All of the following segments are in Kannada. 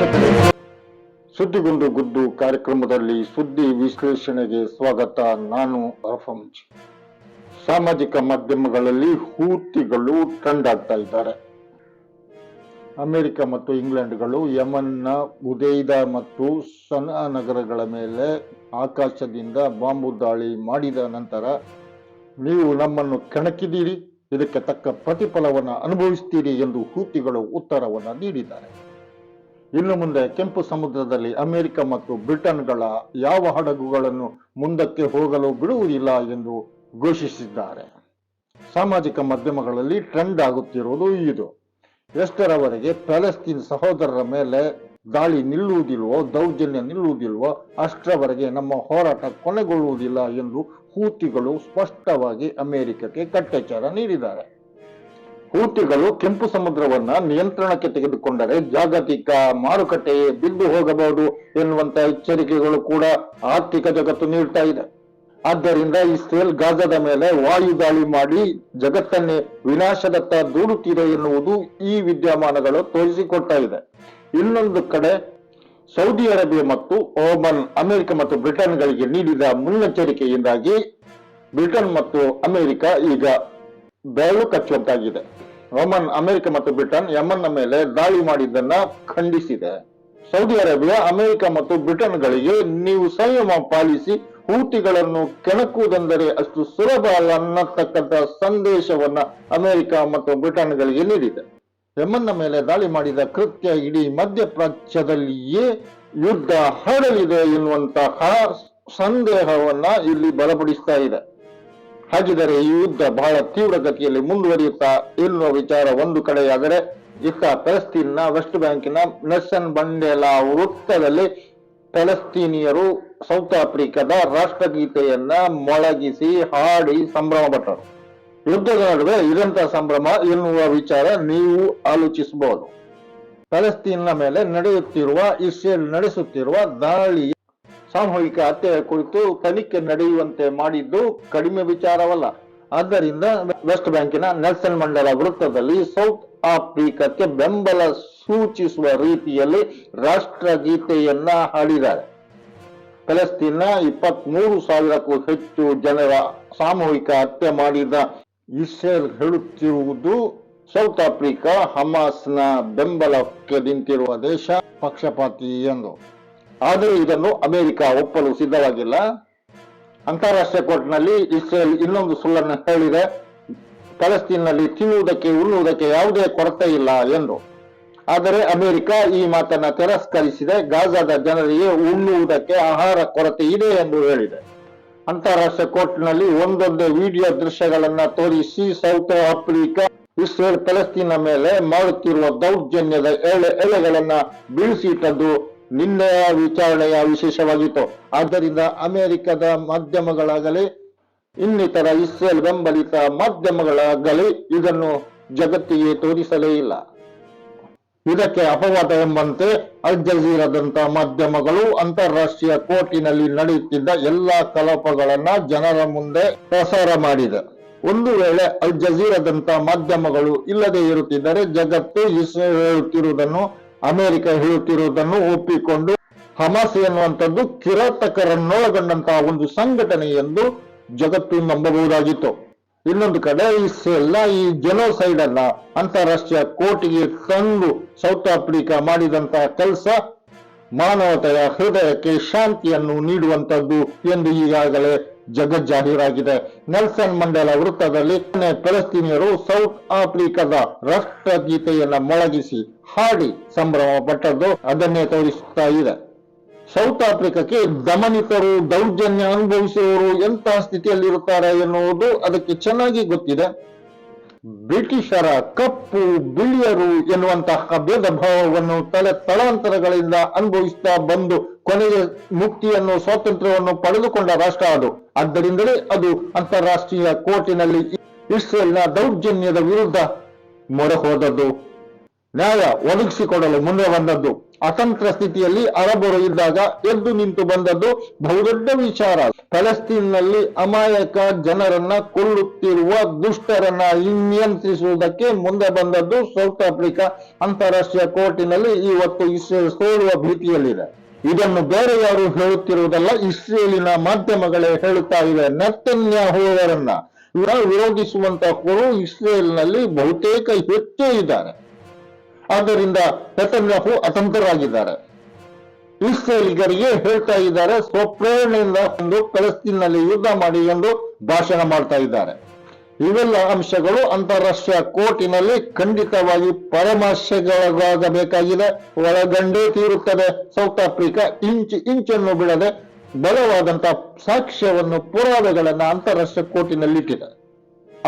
ವೀಕ್ಷಕರೇ ಗುದ್ದು ಕಾರ್ಯಕ್ರಮದಲ್ಲಿ ಸುದ್ದಿ ವಿಶ್ಲೇಷಣೆಗೆ ಸ್ವಾಗತ. ನಾನು ಅರ್ಫಂಜ್ ಸಾಮಾಜಿಕ ಮಾಧ್ಯಮಗಳಲ್ಲಿ ಹೂತಿಗಳು ಟ್ರೆಂಡ್ ಆಗ್ತಾ ಇದ್ದಾರೆ. ಅಮೆರಿಕ ಮತ್ತು ಇಂಗ್ಲೆಂಡ್ಗಳು ಯಮನ್ನ, ಉದೈದ ಮತ್ತು ಸನಾ ನಗರಗಳ ಮೇಲೆ ಆಕಾಶದಿಂದ ಬಾಂಬು ದಾಳಿ ಮಾಡಿದ ನಂತರ ನೀವು ನಮ್ಮನ್ನು ಕೆಣಕಿದ್ದೀರಿ. ಇದಕ್ಕೆ ತಕ್ಕ ಪ್ರತಿಫಲವನ್ನು ಅನುಭವಿಸ್ತೀರಿ ಎಂದು ಹೂತಿಗಳು ಉತ್ತರವನ್ನು ನೀಡಿದ್ದಾರೆ. ಇನ್ನು ಮುಂದೆ ಕೆಂಪು ಸಮುದ್ರದಲ್ಲಿ ಅಮೆರಿಕ ಮತ್ತು ಬ್ರಿಟನ್ಗಳ ಯಾವ ಹಡಗುಗಳನ್ನು ಮುಂದಕ್ಕೆ ಹೋಗಲು ಬಿಡುವುದಿಲ್ಲ ಎಂದು ಘೋಷಿಸಿದ್ದಾರೆ. ಸಾಮಾಜಿಕ ಮಾಧ್ಯಮಗಳಲ್ಲಿ ಟ್ರೆಂಡ್ ಆಗುತ್ತಿರುವುದು ಇದು. ಎಷ್ಟರವರೆಗೆ ಪ್ಯಾಲೆಸ್ತೀನ್ ಸಹೋದರರ ಮೇಲೆ ದಾಳಿ ನಿಲ್ಲುವುದಿಲ್ವೋ, ದೌರ್ಜನ್ಯ ನಿಲ್ಲುವುದಿಲ್ವೋ, ಅಷ್ಟರವರೆಗೆ ನಮ್ಮ ಹೋರಾಟ ಕೊನೆಗೊಳ್ಳುವುದಿಲ್ಲ ಎಂದು ಹೂತಿಗಳು ಸ್ಪಷ್ಟವಾಗಿ ಅಮೆರಿಕಕ್ಕೆ ಕಟ್ಟೆಚ್ಚರ ನೀಡಿದ್ದಾರೆ. ಹೂತಿಗಳು ಕೆಂಪು ಸಮುದ್ರವನ್ನ ನಿಯಂತ್ರಣಕ್ಕೆ ತೆಗೆದುಕೊಂಡರೆ ಜಾಗತಿಕ ಮಾರುಕಟ್ಟೆ ಬಿದ್ದು ಹೋಗಬಹುದು ಎನ್ನುವಂತ ಎಚ್ಚರಿಕೆಗಳು ಕೂಡ ಆರ್ಥಿಕ ಜಗತ್ತು ನೀಡ್ತಾ ಇದೆ. ಆದ್ದರಿಂದ ಇಸ್ರೇಲ್ ಗಾಜದ ಮೇಲೆ ವಾಯು ದಾಳಿ ಮಾಡಿ ಜಗತ್ತನ್ನೇ ವಿನಾಶದತ್ತ ದೂಡುತ್ತಿದೆ ಎನ್ನುವುದು ಈ ವಿದ್ಯಮಾನಗಳು ತೋರಿಸಿಕೊಡ್ತಾ ಇದೆ. ಇನ್ನೊಂದು ಕಡೆ ಸೌದಿ ಅರೇಬಿಯಾ ಮತ್ತು ಓಮನ್ ಅಮೆರಿಕ ಮತ್ತು ಬ್ರಿಟನ್ಗಳಿಗೆ ನೀಡಿದ ಮುನ್ನೆಚ್ಚರಿಕೆಯಿಂದಾಗಿ ಬ್ರಿಟನ್ ಮತ್ತು ಅಮೆರಿಕ ಈಗ ಬೆರಳು ಕಚ್ಚುವಂತಾಗಿದೆ. ರೋಮನ್ ಅಮೆರಿಕ ಮತ್ತು ಬ್ರಿಟನ್ ಯಮನ್ನ ಮೇಲೆ ದಾಳಿ ಮಾಡಿದ್ದನ್ನ ಖಂಡಿಸಿದೆ. ಸೌದಿ ಅರೇಬಿಯಾ, ಅಮೆರಿಕ ಮತ್ತು ಬ್ರಿಟನ್ಗಳಿಗೆ ನೀವು ಸಂಯಮ ಪಾಲಿಸಿ ಹೂತಿಗಳನ್ನು ಕೆಣಕುವುದೆಂದರೆ ಅಷ್ಟು ಸುಲಭ ಅಲ್ಲ ಅನ್ನತಕ್ಕಂತ ಸಂದೇಶವನ್ನ ಅಮೆರಿಕ ಮತ್ತು ಬ್ರಿಟನ್ಗಳಿಗೆ ನೀಡಿದೆ. ಯಮನ್ನ ಮೇಲೆ ದಾಳಿ ಮಾಡಿದ ಕೃತ್ಯ ಇಡೀ ಮಧ್ಯಪ್ರಾಚ್ಯದಲ್ಲಿಯೇ ಯುದ್ಧ ಹರಡಲಿದೆ ಎನ್ನುವಂತಹ ಸಂದೇಹವನ್ನ ಇಲ್ಲಿ ಬಲಪಡಿಸ್ತಾ ಇದೆ. ಹಾಗಿದರೆ ಈ ಯುದ್ಧ ಬಹಳ ತೀವ್ರಗತಿಯಲ್ಲಿ ಮುಂದುವರಿಯುತ್ತಾ? ಎನ್ನುವ ವಿಚಾರ ಒಂದು ಕಡೆಯಾದರೆ ಇತ್ತ ಫಲಸ್ತೀನ್ನ ವೆಸ್ಟ್ ಬ್ಯಾಂಕಿನ ನೆಲ್ಸನ್ ಬಂಡೇಲಾ ವೃತ್ತದಲ್ಲಿ ಫಲಸ್ತೀನಿಯರು ಸೌತ್ ಆಫ್ರಿಕಾದ ರಾಷ್ಟ್ರಗೀತೆಯನ್ನ ಮೊಳಗಿಸಿ ಹಾಡಿ ಸಂಭ್ರಮ ಪಟ್ಟರು. ಯುದ್ಧದ ನಡುವೆ ಇದಂತಹ ಸಂಭ್ರಮ ಎನ್ನುವ ವಿಚಾರ ನೀವು ಆಲೋಚಿಸಬಹುದು. ಫಲಸ್ತೀನ್ನ ಮೇಲೆ ನಡೆಯುತ್ತಿರುವ ಇಸ್ರೇಲ್ ನಡೆಸುತ್ತಿರುವ ದಾಳಿ ಸಾಮೂಹಿಕ ಹತ್ಯೆಯ ಕುರಿತು ತನಿಖೆ ನಡೆಯುವಂತೆ ಮಾಡಿದ್ದು ಕಡಿಮೆ ವಿಚಾರವಲ್ಲ. ಆದ್ದರಿಂದ ವೆಸ್ಟ್ ಬ್ಯಾಂಕಿನ ನೆಲ್ಸನ್ ಮಂಡಲ ವೃತ್ತದಲ್ಲಿ ಸೌತ್ ಆಫ್ರಿಕಾಕ್ಕೆ ಬೆಂಬಲ ಸೂಚಿಸುವ ರೀತಿಯಲ್ಲಿ ರಾಷ್ಟ್ರಗೀತೆಯನ್ನ ಹಾಡಿದ್ದಾರೆ. ಫಲಸ್ತೀನ್ನ ಇಪ್ಪತ್ತ್ ಮೂರು ಸಾವಿರಕ್ಕೂ ಹೆಚ್ಚು ಜನರ ಸಾಮೂಹಿಕ ಹತ್ಯೆ ಮಾಡಿದ ಇಸ್ರೇಲ್ ಹೇಳುತ್ತಿರುವುದು ಸೌತ್ ಆಫ್ರಿಕಾ ಹಮಾಸ್ನ ಬೆಂಬಲಕ್ಕೆ ನಿಂತಿರುವ ದೇಶ ಪಕ್ಷಪಾತಿ ಎಂದು. ಆದರೆ ಇದನ್ನು ಅಮೆರಿಕ ಒಪ್ಪಲು ಸಿದ್ಧವಾಗಿಲ್ಲ. ಅಂತಾರಾಷ್ಟ್ರೀಯ ಕೋರ್ಟ್ನಲ್ಲಿ ಇಸ್ರೇಲ್ ಇನ್ನೊಂದು ಸುಳ್ಳನ್ನು ಹೇಳಿದೆ. ಪಲಸ್ತೀನ್ನಲ್ಲಿ ತಿನ್ನುವುದಕ್ಕೆ, ಉಣ್ಣುವುದಕ್ಕೆ ಯಾವುದೇ ಕೊರತೆ ಇಲ್ಲ ಎಂದು. ಆದರೆ ಅಮೆರಿಕ ಈ ಮಾತನ್ನ ತಿರಸ್ಕರಿಸಿದೆ. ಗಾಜಾದ ಜನರಿಗೆ ಉಣ್ಣುವುದಕ್ಕೆ ಆಹಾರ ಕೊರತೆ ಇದೆ ಎಂದು ಹೇಳಿದೆ. ಅಂತಾರಾಷ್ಟ್ರೀಯ ಕೋರ್ಟ್ನಲ್ಲಿ ಒಂದೊಂದೇ ವಿಡಿಯೋ ದೃಶ್ಯಗಳನ್ನ ತೋರಿಸಿ ಸೌತ್ ಆಫ್ರಿಕಾ, ಇಸ್ರೇಲ್ ಪಲಸ್ತೀನ ಮೇಲೆ ಮಾಡುತ್ತಿರುವ ದೌರ್ಜನ್ಯದ ಎಳೆ, ಎಳೆಗಳನ್ನ ಬೀಳಿಸಿಟ್ಟದ್ದು ನಿನ್ನೆಯ ವಿಚಾರಣೆಯ ವಿಶೇಷವಾಗಿತ್ತು. ಆದ್ದರಿಂದ ಅಮೆರಿಕದ ಮಾಧ್ಯಮಗಳಾಗಲಿ, ಇನ್ನಿತರ ಇಸ್ರೇಲ್ ಬೆಂಬಲಿತ ಮಾಧ್ಯಮಗಳಾಗಲಿ ಇದನ್ನು ಜಗತ್ತಿಗೆ ತೋರಿಸಲೇ ಇಲ್ಲ. ಇದಕ್ಕೆ ಅಪವಾದ ಎಂಬಂತೆ ಅಲ್ ಮಾಧ್ಯಮಗಳು ಅಂತಾರಾಷ್ಟ್ರೀಯ ಕೋರ್ಟಿನಲ್ಲಿ ನಡೆಯುತ್ತಿದ್ದ ಎಲ್ಲಾ ಕಲಾಪಗಳನ್ನ ಜನರ ಮುಂದೆ ಪ್ರಸಾರ ಮಾಡಿದೆ. ಒಂದು ವೇಳೆ ಅಲ್ ಜಜೀರಾದಂತಹ ಮಾಧ್ಯಮಗಳು ಇಲ್ಲದೆ ಇರುತ್ತಿದ್ದರೆ ಜಗತ್ತು ಇಸ್ರೇಲ್ ಹೇಳುತ್ತಿರುವುದನ್ನು ಅಮೆರಿಕ ಹೇಳುತ್ತಿರುವುದನ್ನು ಒಪ್ಪಿಕೊಂಡು ಹಮಾಸ್ ಎನ್ನುವಂಥದ್ದು ಕಿರಾತಕರನ್ನೊಳಗೊಂಡಂತಹ ಒಂದು ಸಂಘಟನೆ ಎಂದು ಜಗತ್ತು ನಂಬಬಹುದಾಗಿತ್ತು. ಇನ್ನೊಂದು ಕಡೆ ಇಸ್ರೇಲ್ನ ಈ ಜನೋಸೈಡ್ ಅನ್ನ ಅಂತಾರಾಷ್ಟ್ರೀಯ ಕೋರ್ಟಿಗೆ ತಂದು ಸೌತ್ ಆಫ್ರಿಕಾ ಮಾಡಿದಂತಹ ಕೆಲಸ ಮಾನವತೆಯ ಹೃದಯಕ್ಕೆ ಶಾಂತಿಯನ್ನು ನೀಡುವಂತದ್ದು ಎಂದು ಈಗಾಗಲೇ ಜಗಜ್ಜಾಹೀರಾಗಿದೆ ನೆಲ್ಸನ್ ಮಂಡೇಲ ವೃತ್ತದಲ್ಲಿ ಫಲಸ್ತೀನಿಯರು ಸೌತ್ ಆಫ್ರಿಕಾದ ರಾಷ್ಟ್ರಗೀತೆಯನ್ನ ಮೊಳಗಿಸಿ ಹಾಡಿ ಸಂಭ್ರಮ ಪಟ್ಟದ್ದು ಅದನ್ನೇ ತೋರಿಸುತ್ತಾ ಇದೆ. ಸೌತ್ ಆಫ್ರಿಕಾಕ್ಕೆ ದಮನಿತರು ದೌರ್ಜನ್ಯ ಅನುಭವಿಸುವವರು ಎಂತಹ ಸ್ಥಿತಿಯಲ್ಲಿರುತ್ತಾರೆ ಎನ್ನುವುದು ಅದಕ್ಕೆ ಚೆನ್ನಾಗಿ ಗೊತ್ತಿದೆ. ಬ್ರಿಟಿಷರ ಕಪ್ಪು, ಬಿಳಿಯರು ಎನ್ನುವಂತಹ ಭೇದ ಭಾವವನ್ನು ತಲೆ ತಳಾಂತರಗಳಿಂದ ಅನುಭವಿಸ್ತಾ ಬಂದು ಕೊನೆಗೆ ಮುಕ್ತಿಯನ್ನು, ಸ್ವಾತಂತ್ರ್ಯವನ್ನು ಪಡೆದುಕೊಂಡ ರಾಷ್ಟ್ರ ಅದು. ಆದ್ದರಿಂದಲೇ ಅದು ಅಂತಾರಾಷ್ಟ್ರೀಯ ಕೋರ್ಟಿನಲ್ಲಿ ಇಸ್ರೇಲ್ನ ದೌರ್ಜನ್ಯದ ವಿರುದ್ಧ ಮೊರೆ ಹೋದದ್ದು. ನ್ಯಾಯ ಒದಗಿಸಿಕೊಡಲು ಮುಂದೆ ಬಂದದ್ದು. ಅತಂತ್ರ ಸ್ಥಿತಿಯಲ್ಲಿ ಅರಬರು ಇದ್ದಾಗ ಎದ್ದು ನಿಂತು ಬಂದದ್ದು ಬಹುದೊಡ್ಡ ವಿಚಾರ. ಫಲಸ್ತೀನ್ನಲ್ಲಿ ಅಮಾಯಕ ಜನರನ್ನ ಕೊಲ್ಲುತ್ತಿರುವ ದುಷ್ಟರನ್ನ ನಿಯಂತ್ರಿಸುವುದಕ್ಕೆ ಮುಂದೆ ಬಂದದ್ದು ಸೌತ್ ಆಫ್ರಿಕಾ ಅಂತಾರಾಷ್ಟ್ರೀಯ ಕೋರ್ಟಿನಲ್ಲಿ ಇವತ್ತು ಇಸ್ರೇಲ್ ಸೋಲುವ ಭೀತಿಯಲ್ಲಿದೆ. ಇದನ್ನು ಬೇರೆ ಯಾರು ಹೇಳುತ್ತಿರುವುದಲ್ಲ, ಇಸ್ರೇಲಿನ ಮಾಧ್ಯಮಗಳೇ ಹೇಳುತ್ತಾ ಇವೆ. ನೆತನ್ಯಾಹುವರನ್ನ ಇವರ ವಿರೋಧಿಸುವಂತಹ ಇಸ್ರೇಲ್ನಲ್ಲಿ ಬಹುತೇಕ ಹೆಚ್ಚೇ ಇದ್ದಾರೆ. ಆದ್ದರಿಂದ ನೆತನ್ಯಾಹು ಅತಂತ್ರರಾಗಿದ್ದಾರೆ. ಇಸ್ರೇಲಿಗರಿಗೆ ಹೇಳ್ತಾ ಇದ್ದಾರೆ, ಸ್ವಪ್ರೇರಣೆಯಿಂದ ಒಂದು ಕಲಸ್ತಿನಲ್ಲಿ ಯುದ್ಧ ಮಾಡಿ ಎಂದು ಭಾಷಣ ಮಾಡ್ತಾ ಇದ್ದಾರೆ. ಇವೆಲ್ಲ ಅಂಶಗಳು ಅಂತಾರಾಷ್ಟ್ರೀಯ ಕೋರ್ಟಿನಲ್ಲಿ ಖಂಡಿತವಾಗಿ ಪರಾಮರ್ಶೆಗಳಾಗಬೇಕಾಗಿದೆ ಒಳಗಂಡೇ ತೀರುತ್ತದೆ. ಸೌತ್ ಆಫ್ರಿಕಾ ಇಂಚು ಇಂಚನ್ನು ಬಿಡದೆ ಬಲವಾದಂತಹ ಸಾಕ್ಷ್ಯವನ್ನು ಪುರಾವೆಗಳನ್ನ ಅಂತಾರಾಷ್ಟ್ರೀಯ ಕೋರ್ಟಿನಲ್ಲಿಟ್ಟಿದೆ.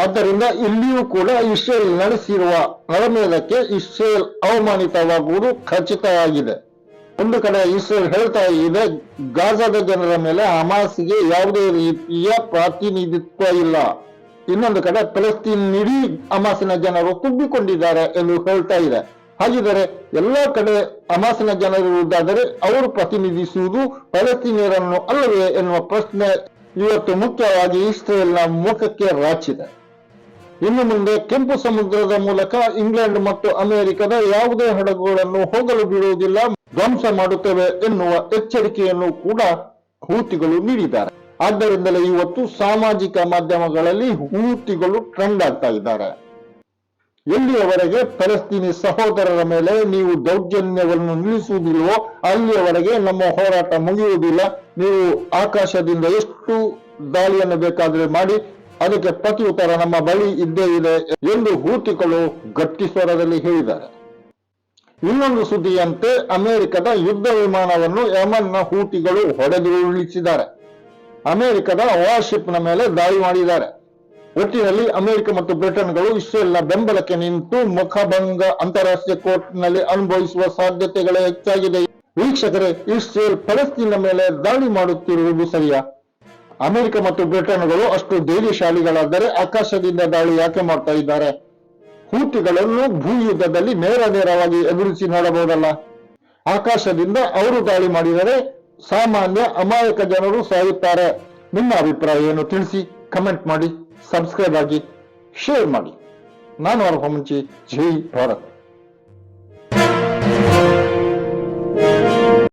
ಆದ್ದರಿಂದ ಇಲ್ಲಿಯೂ ಕೂಡ ಇಸ್ರೇಲ್ ನಡೆಸಿರುವ ನರಮೇಧಕ್ಕೆ ಇಸ್ರೇಲ್ ಅವಮಾನಿತವಾಗುವುದು ಖಚಿತವಾಗಿದೆ. ಒಂದು ಕಡೆ ಇಸ್ರೇಲ್ ಹೇಳ್ತಾ ಇದೆ, ಗಾಜಾದ ಜನರ ಮೇಲೆ ಹಮಾಸ್ಗೆ ಯಾವುದೇ ರೀತಿಯ ಪ್ರಾತಿನಿಧಿತ್ವ ಇಲ್ಲ. ಇನ್ನೊಂದು ಕಡೆ ಫಲಸ್ತೀನ್ ಇಡೀ ಹಮಾಸಿನ ಜನರು ತುಂಬಿಕೊಂಡಿದ್ದಾರೆ ಎಂದು ಹೇಳ್ತಾ ಇದೆ. ಹಾಗಿದರೆ ಎಲ್ಲ ಕಡೆ ಹಮಾಸಿನ ಜನರು ಇರುವುದಾದರೆ ಅವರು ಪ್ರತಿನಿಧಿಸುವುದು ಫಲಸ್ತೀನಿಯರನ್ನು ಅಲ್ಲವೇ ಎನ್ನುವ ಪ್ರಶ್ನೆ ಇವತ್ತು ಮುಖ್ಯವಾಗಿ ಇಸ್ರೇಲ್ನ ಮುಖಕ್ಕೆ ರಾಚಿದೆ. ಇನ್ನು ಮುಂದೆ ಕೆಂಪು ಸಮುದ್ರದ ಮೂಲಕ ಇಂಗ್ಲೆಂಡ್ ಮತ್ತು ಅಮೆರಿಕದ ಯಾವುದೇ ಹಡಗುಗಳನ್ನು ಹೋಗಲು ಬಿಡುವುದಿಲ್ಲ, ಧ್ವಂಸ ಮಾಡುತ್ತೇವೆ ಎನ್ನುವ ಎಚ್ಚರಿಕೆಯನ್ನು ಕೂಡ ಹೂತಿಗಳು ನೀಡಿದ್ದಾರೆ. ಆದ್ದರಿಂದಲೇ ಇವತ್ತು ಸಾಮಾಜಿಕ ಮಾಧ್ಯಮಗಳಲ್ಲಿ ಹೂತಿಗಳು ಟ್ರೆಂಡ್ ಆಗ್ತಾ ಇದ್ದಾರೆ. ಎಲ್ಲಿಯವರೆಗೆ ಫಲಸ್ತೀನಿ ಸಹೋದರರ ಮೇಲೆ ನೀವು ದೌರ್ಜನ್ಯವನ್ನು ನಿಲ್ಲಿಸುವುದಿಲ್ಲವೋ ಅಲ್ಲಿಯವರೆಗೆ ನಮ್ಮ ಹೋರಾಟ ಮುಗಿಯುವುದಿಲ್ಲ. ನೀವು ಆಕಾಶದಿಂದ ಎಷ್ಟು ದಾಳಿಯನ್ನು ಬೇಕಾದರೆ ಮಾಡಿ ಅದಕ್ಕೆ ಪ್ರತಿಯುತ್ತರ ನಮ್ಮ ಬಳಿ ಇದ್ದೇ ಇದೆ ಎಂದು ಹೂತಿಗಳು ಗಟ್ಟಿ ಸ್ವರದಲ್ಲಿ ಹೇಳಿದ್ದಾರೆ. ಇನ್ನೊಂದು ಸುದ್ದಿಯಂತೆ ಅಮೆರಿಕದ ಯುದ್ಧ ವಿಮಾನವನ್ನು ಯಮನ್ನ ಹೂತಿಗಳು ಹೊಡೆದು ಉರುಳಿಸಿದ್ದಾರೆ. ಅಮೆರಿಕದ ವಾರ್ಶಿಪ್ನ ಮೇಲೆ ದಾಳಿ ಮಾಡಿದ್ದಾರೆ. ಒಟ್ಟಿನಲ್ಲಿ ಅಮೆರಿಕ ಮತ್ತು ಬ್ರಿಟನ್ಗಳು ಇಸ್ರೇಲ್ನ ಬೆಂಬಲಕ್ಕೆ ನಿಂತು ಮುಖಭಂಗ ಅಂತಾರಾಷ್ಟ್ರೀಯ ಕೋರ್ಟ್ನಲ್ಲಿ ಅನುಭವಿಸುವ ಸಾಧ್ಯತೆಗಳೇ ಹೆಚ್ಚಾಗಿದೆ. ವೀಕ್ಷಕರೇ ಇಸ್ರೇಲ್ ಫಲಸ್ತೀನ ಮೇಲೆ ದಾಳಿ ಮಾಡುತ್ತಿರುವುದು ಸರಿಯಾ? ಅಮೆರಿಕ ಮತ್ತು ಬ್ರಿಟನ್ಗಳು ಅಷ್ಟು ಧೈರ್ಯಶಾಲಿಗಳಾದರೆ ಆಕಾಶದಿಂದ ದಾಳಿ ಯಾಕೆ ಮಾಡ್ತಾ ಇದ್ದಾರೆ? ಹೂತಿಗಳನ್ನು ಭೂಯುದ್ಧದಲ್ಲಿ ನೇರ ನೇರವಾಗಿ ಎದುರಿಸಿ ನೋಡಬಹುದಲ್ಲ. ಆಕಾಶದಿಂದ ಅವರು ದಾಳಿ ಮಾಡಿದರೆ ಸಾಮಾನ್ಯ ಅಮಾಯಕ ಜನರು ಸಾಯುತ್ತಾರೆ. ನಿಮ್ಮ ಅಭಿಪ್ರಾಯ ಏನು ತಿಳಿಸಿ? ಕಮೆಂಟ್ ಮಾಡಿ, ಸಬ್ಸ್ಕ್ರೈಬ್ ಆಗಿ, ಶೇರ್ ಮಾಡಿ. ನಾನು ಅರ್ಹ ಮುಂಚೆ ಜೈ ಭಾರತ್.